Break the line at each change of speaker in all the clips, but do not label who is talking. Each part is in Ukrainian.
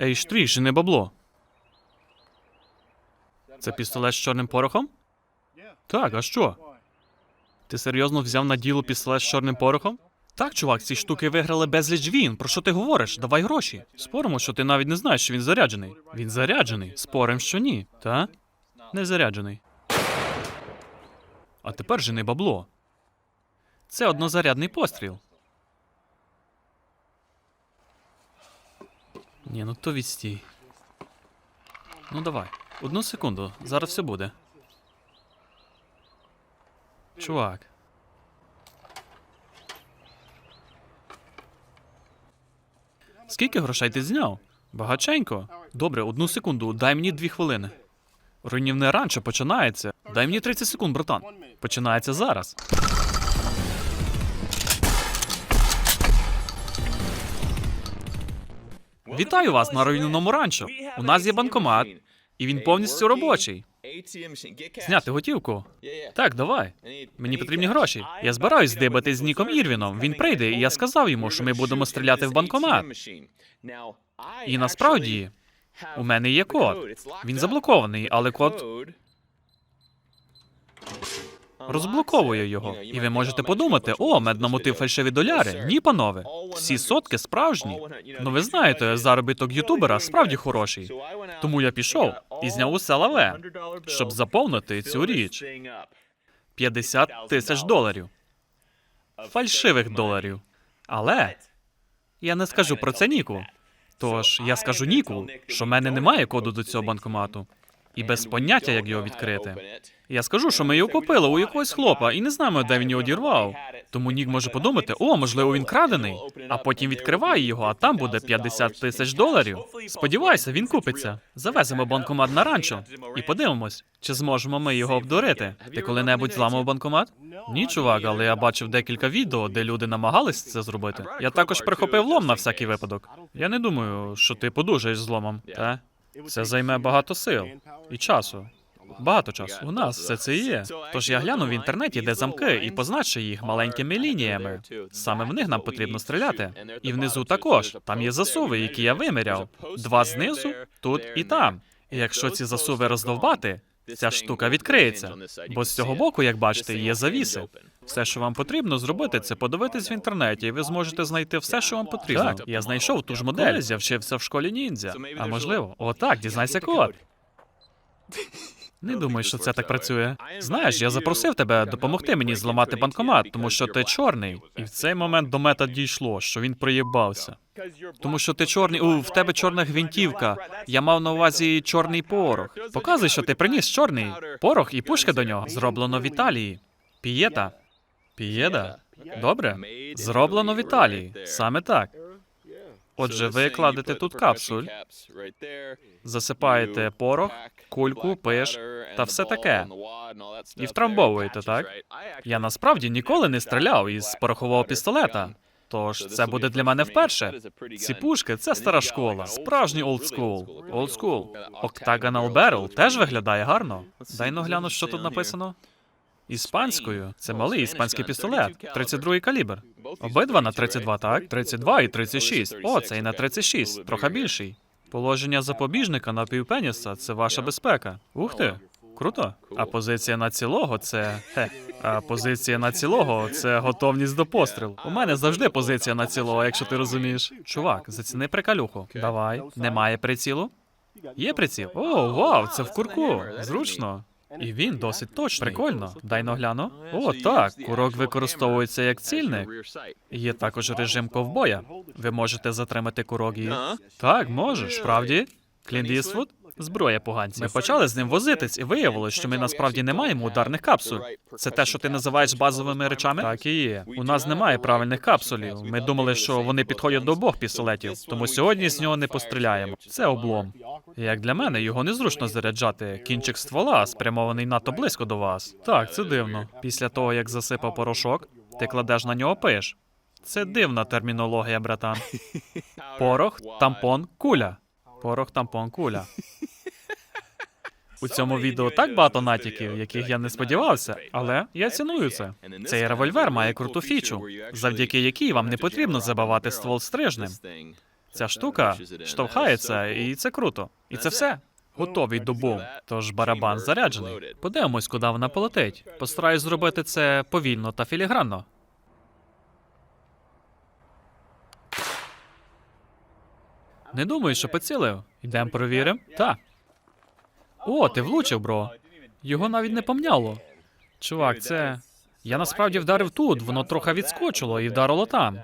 Ей, штрій, жени бабло. Це пістолет з чорним порохом? Так, а що? Ти серйозно взяв на діло пістолет з чорним порохом? Так, чувак, ці штуки виграли безліч він. Про що ти говориш? Давай гроші. Споримо, що ти навіть не знаєш, що він заряджений. Він заряджений. Спорим, що ні, та? Не заряджений. А тепер жени бабло. Це однозарядний постріл. Ні, ну то відстій. Ну давай. Одну секунду, зараз все буде. Чувак. Скільки грошей ти зняв? Багаченько. Добре, одну секунду, дай мені дві хвилини. Руйнівне ранчо починається. Дай мені 30 секунд, братан. Починається зараз. Вітаю вас на руйнівному ранчо. У нас є банкомат, і він повністю робочий. Зняти готівку. Так, давай. Мені потрібні гроші. Я збираюсь дибати з Ніком Ірвіном. Він прийде, і я сказав йому, що ми будемо стріляти в банкомат. І насправді у мене є код. Він заблокований, але код розблоковує його. І ви можете подумати: о, мед намотив фальшиві доляри. Ні, панове. Всі сотки справжні. Ну ви знаєте, заробіток ютубера справді хороший. Тому я пішов і зняв усе лаве, щоб заповнити цю річ. 50 тисяч доларів. Фальшивих доларів. Але я не скажу про це Ніку. Тож я скажу Ніку, що в мене немає коду до цього банкомату. І без поняття, як його відкрити. Я скажу, що ми його купили у якогось хлопа і не знаємо, де він його дірвав. Тому Нік може подумати: о, можливо, він крадений. А потім відкриває його, а там буде 50 тисяч доларів. Сподіваюся, він купиться. Завеземо банкомат на ранчо і подивимось, чи зможемо ми його обдурити. Ти коли-небудь зламав банкомат? Ні, чувак, але я бачив декілька відео, де люди намагались це зробити. Я також прихопив лом на всякий випадок. Я не думаю, що ти подужаєш з ломом, та? Це займе багато сил і часу. Багато часу. У нас все це є. Тож я глянув в інтернеті, де замки, і позначу їх маленькими лініями. Саме в них нам потрібно стріляти. І внизу також. Там є засуви, які я виміряв. Два знизу, тут і там. І якщо ці засуви роздовбати, ця штука відкриється. Бо з цього боку, як бачите, є завіси. Все, що вам потрібно зробити, це подивитись в інтернеті, і ви зможете знайти все, що вам потрібно. Так, я знайшов ту ж модель, я вчився в школі ніндзя. А можливо, отак, дізнайся код. Не думаю, що це так працює. Знаєш, я запросив тебе допомогти мені зламати банкомат, тому що ти чорний. І в цей момент до мета дійшло, що він проїбався. Тому що ти чорний, у в тебе чорна гвинтівка. Я мав на увазі чорний порох. Показуй, що ти приніс чорний порох і пушки до нього. Зроблено в Італії. Пієта. Пієда? Добре. Зроблено в Італії. Саме так. Отже, ви кладете тут капсуль, засипаєте порох, кульку, пиш та все таке. І втрамбовуєте, так? Я насправді ніколи не стріляв із порохового пістолета. Тож це буде для мене вперше. Ці пушки це стара школа, справжній олдскул. Олдскул. Octagonal Barrel теж виглядає гарно. Дай ну гляну, що тут написано. Іспанською це малий іспанський пістолет, 32-й калібр. Обидва на 32, так? 32 і 36. О, це і на 36, трохи більший. Положення запобіжника на півпеніса це ваша безпека. Ух ти, круто. А позиція на цілого це. Хе. А позиція на цілого це готовність до пострілу. У мене завжди позиція на цілого, якщо ти розумієш. Чувак, заціни прикалюху. Давай. Немає прицілу? Є приціл. О, вау, це в курку. Зручно. І він досить точний. Прикольно. Дай ногляну. О, так. Курок використовується як цільник. Є також режим ковбоя. Ви можете затримати курок і. Так, можеш, справді? Клінт Іствуд? Зброя поганців. Ми почали з ним возитись, і виявилось, що ми насправді не маємо ударних капсуль. Це те, що ти називаєш базовими речами? Так і є. У нас немає правильних капсулів. Ми думали, що вони підходять до обох пістолетів, тому сьогодні з нього не постріляємо. Це облом. Як для мене, його незручно заряджати. Кінчик ствола спрямований надто близько до вас. Так, це дивно. Після того, як засипав порошок, ти кладеш на нього пиш. Це дивна термінологія, братан. Порох, тампон, куля. Порох, тампон, куля. У цьому відео так багато натяків, яких я не сподівався, але я ціную це. Цей револьвер має круту фічу, завдяки якій вам не потрібно забивати ствол стрижнем. Ця штука штовхається, і це круто. І це все. Готовий до бум. Тож барабан заряджений. Подивимось, куди вона полетить. Постараюсь зробити це повільно та філігранно. Не думаю, що поцілив. Йдемо перевіримо? Так. О, ти влучив, бро. Його навіть не помняло. Чувак, це. Я насправді вдарив тут, воно трохи відскочило і вдарило там.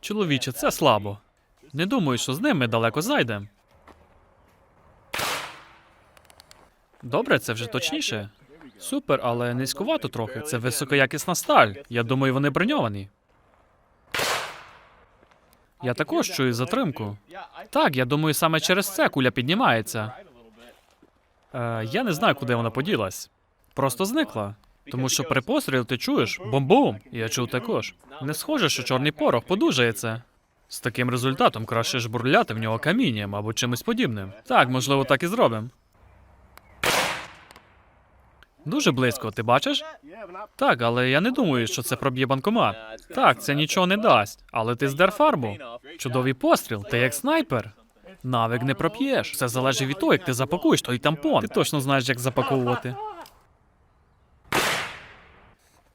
Чоловіче, це слабо. Не думаю, що з ним ми далеко зайдемо. Добре, це вже точніше. Супер, але низькувато трохи. Це високоякісна сталь. Я думаю, вони броньовані. Я також чую затримку. Так, я думаю, саме через це куля піднімається. Е, я не знаю, куди вона поділась. Просто зникла. Тому що при пострілі ти чуєш бум-бум. Я чув також. Не схоже, що чорний порох подужає це. З таким результатом краще ж бурляти в нього камінням або чимось подібним. Так, можливо, так і зробимо. Дуже близько, ти бачиш? Так, але я не думаю, що це проб'є банкомат. Так, це нічого не дасть. Але ти здер фарбу. Чудовий постріл, ти як снайпер. Навик не проп'єш. Все залежить від того, як ти запакуєш той тампон. Ти точно знаєш, як запаковувати.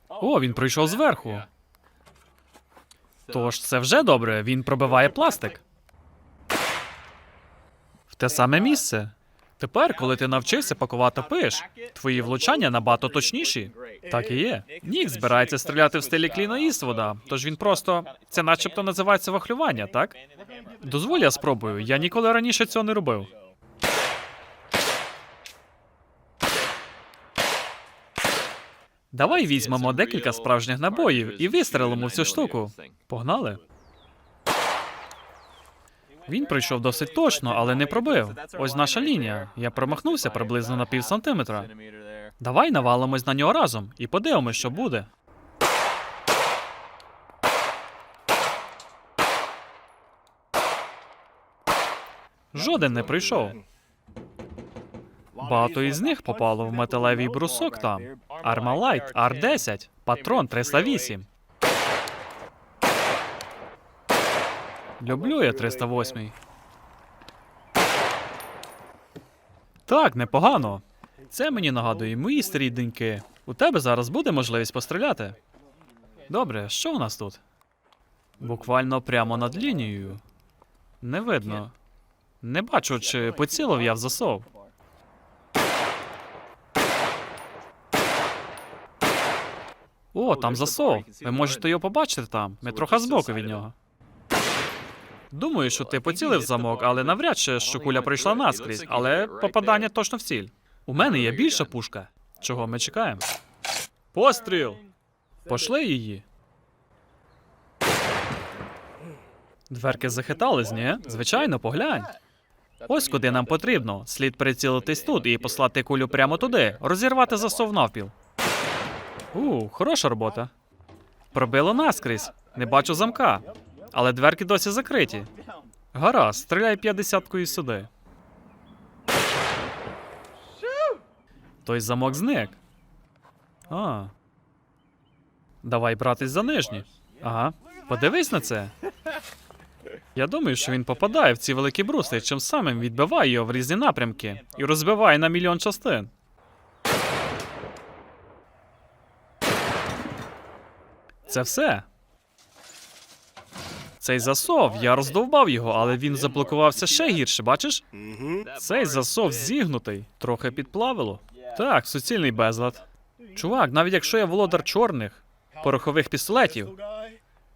О, він прийшов зверху. Тож це вже добре, він пробиває пластик. В те саме місце. Тепер, коли ти навчився пакувати пиш, твої влучання набагато точніші. Так і є. Нік збирається стріляти в стилі Кліна Іствуда, тож він просто. Це начебто називається вахлювання, так? Дозволь, я спробую. Я ніколи раніше цього не робив. Давай візьмемо декілька справжніх набоїв і вистрелимо в цю штуку. Погнали. Він прийшов досить точно, але не пробив. Ось наша лінія. Я промахнувся приблизно на пів сантиметра. Давай навалимось на нього разом і подивимось, що буде. Жоден не прийшов. Багато із них попало в металевий брусок там. Армалайт Ар-10, патрон 308. Люблю я 308. Так, непогано. Це мені нагадує мої старі деньки. У тебе зараз буде можливість постріляти. Добре, що у нас тут? Буквально прямо над лінією. Не видно. Не бачу, чи поцілив я в засов. О, там засов. Ви можете його побачити там. Ми трохи збоку від нього. Думаю, що ти поцілив замок, але навряд чи що куля прийшла наскрізь, але попадання точно в ціль. У мене є більша пушка. Чого ми чекаємо? Постріл! Пошли її. Дверки захитались, ні? Звичайно, поглянь. Ось куди нам потрібно. Слід прицілитись тут і послати кулю прямо туди, розірвати засов навпіл. У, хороша робота. Пробило наскрізь. Не бачу замка. Але дверки досі закриті. Гаразд, стріляй п'ятдесяткою сюди. Той замок зник. А. Давай братись за нижні. Ага. Подивись на це. Я думаю, що він попадає в ці великі бруси, чим самим відбиває його в різні напрямки і розбиває на мільйон частин. Це все. Цей засов, я роздовбав його, але він заблокувався ще гірше, бачиш? Цей засов зігнутий, трохи підплавило. Так, суцільний безлад. Чувак, навіть якщо я володар чорних порохових пістолетів,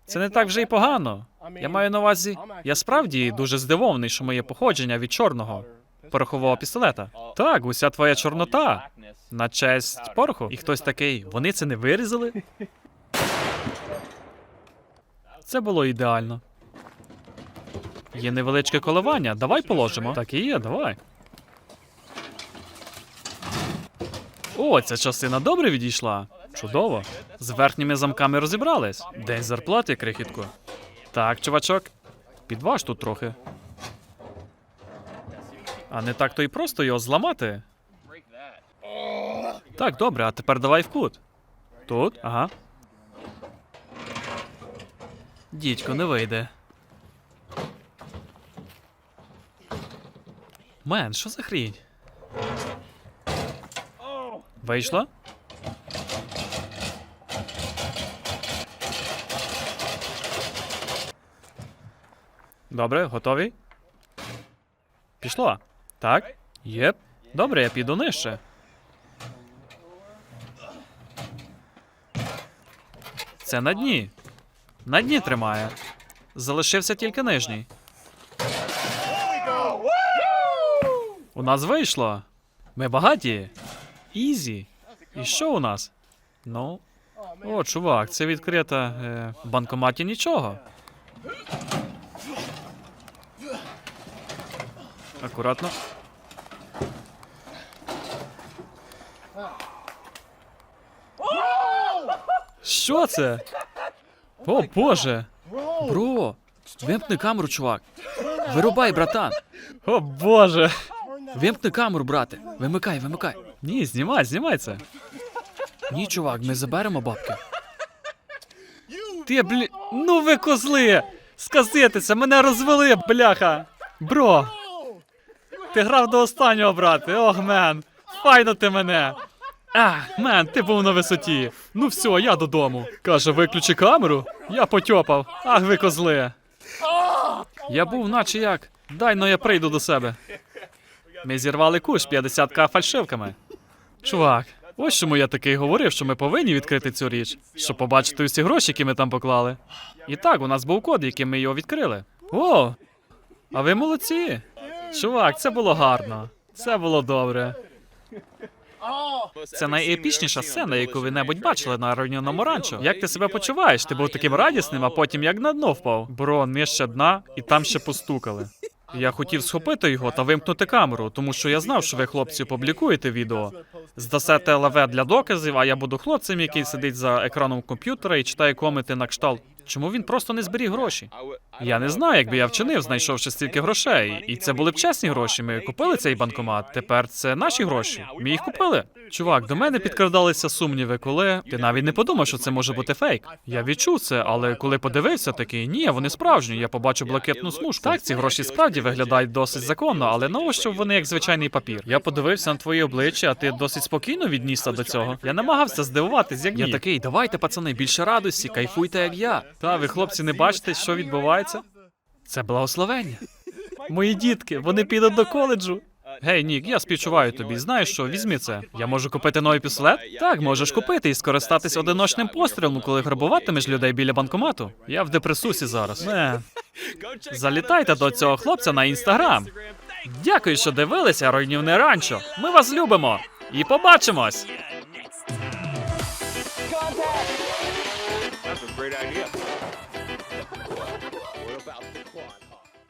це не так вже й погано. Я маю на увазі, я справді дуже здивований, що моє походження від чорного порохового пістолета. Так, уся твоя чорнота на честь пороху. І хтось такий, вони це не вирізали? Це було ідеально. Є невеличке коливання, давай положимо. Так і є, давай. О, ця частина добре відійшла. Чудово. З верхніми замками розібрались. День зарплати, крихітко. Так, чувачок. Підваж тут трохи. А не так то й просто його зламати. Так, добре, а тепер давай в кут. Тут? Ага. Дідько, не вийде. Мен, що за хрінь? Вийшло? Добре, готові? Пішло. Так? Єп. Добре, я піду нижче. Це на дні. На дні тримає. Залишився тільки нижній. У нас вийшло. Ми багаті. Ізі. І що у нас? Ну. О, чувак, це відкрита. Е, в банкоматі нічого. Акуратно. Що це? О, Боже! Бро! Вимкни камеру, чувак. Вирубай, братан. О, Боже! Вимкни камеру, брате. Вимикай, вимикай. Ні, знімай, знімай це. Ні, чувак, ми заберемо бабки. Ти, блі... Ну ви козли! Сказитися, мене розвели, бляха! Бро! Ти грав до останнього, брате. Ох, мен. Файно ти мене. А, мен, ти був на висоті. Ну все, я додому. Каже, виключи камеру. Я потьопав. Ах, ви козли. Я був, наче як. Дай но я прийду до себе. Ми зірвали куш 50к фальшивками. Чувак, ось чому я такий говорив, що ми повинні відкрити цю річ, щоб побачити усі гроші, які ми там поклали. І так, у нас був код, яким ми його відкрили. О! А ви молодці. Чувак, це було гарно. Це було добре. Це найепічніша сцена, яку ви небудь бачили на руйнівному ранчо. Як ти себе почуваєш? Ти був таким радісним, а потім як на дно впав. Бро, нижче дна, і там ще постукали. Я хотів схопити його та вимкнути камеру, тому що я знав, що ви, хлопці, публікуєте відео. Здасете лаве для доказів, а я буду хлопцем, який сидить за екраном комп'ютера і читає коменти на кшталт. Чому він просто не зберіг гроші? Я не знаю, якби я вчинив, знайшовши стільки грошей. І це були б чесні гроші. Ми купили цей банкомат. Тепер це наші гроші. Ми їх купили. Чувак, до мене підкрадалися сумніви, коли ти навіть не подумав, що це може бути фейк. Я відчув це, але коли подивився, такий ні, вони справжні. Я побачив блакитну смужку. Так, ці гроші справді виглядають досить законно, але навіщо вони як звичайний папір? Я подивився на твоє обличчя, а ти досить спокійно віднісся до цього. Я намагався здивуватись, як ні. Я такий, давайте, пацани, більше радості, кайфуйте, як я. Та ви, хлопці, не бачите, що відбувається? Це благословення. Мої дітки, вони підуть до коледжу. Гей, Нік, я співчуваю тобі. Знаєш що, візьми це. Я можу купити новий пістолет? Так, можеш купити і скористатись одиночним пострілом, коли грабуватимеш людей біля банкомату. Я в депресусі зараз. Не. Залітайте до цього хлопця на інстаграм. Дякую, що дивилися руйнівне ранчо. Ми вас любимо. І побачимось.
That's a great idea.